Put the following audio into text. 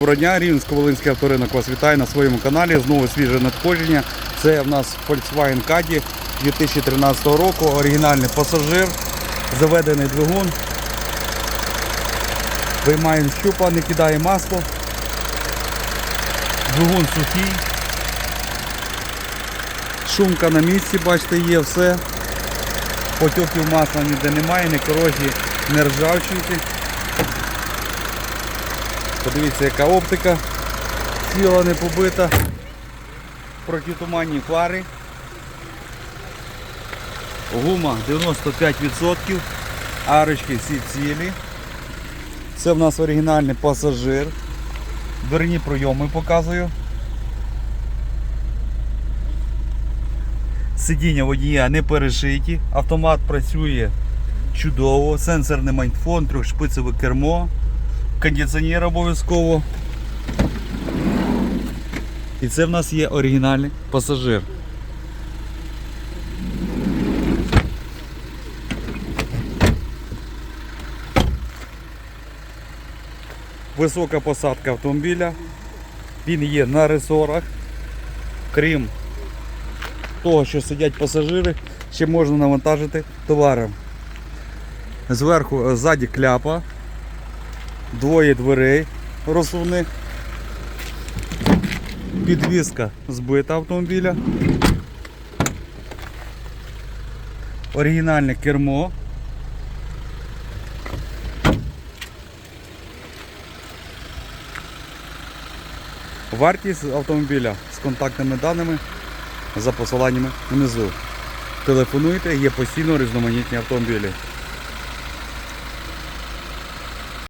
Доброго дня, Рівненсько-Волинський авторинок вас вітає на своєму каналі. Знову свіже надходження. Це в нас Volkswagen Caddy 2013 року. Оригінальний пасажир, заведений двигун. Виймаємо щупа, не кидає масло. Двигун сухий. Шумка на місці, бачите, є все. Потьоків масла ніде немає, ні корозії, ні ржавчинки. Подивіться, яка оптика ціла не побита. Протитуманні фари. Гума 95%. Арочки всі цілі. Це в нас оригінальний пасажир. Дверні пройоми показую. Сидіння водія не перешиті. Автомат працює чудово. Сенсорний майнфон, трьохшпицеве кермо кондиціонер обов'язково. І це в нас є оригінальний пасажир. Висока посадка автомобіля. Він є на ресорах. Крім того, що сидять пасажири, ще можна навантажити товаром. Зверху, е, ззаді кляпа, двоє дверей розсувних, підвізка збита автомобіля, оригінальне кермо. Вартість автомобіля з контактними даними за посиланнями внизу. Телефонуйте, є постійно різноманітні автомобілі.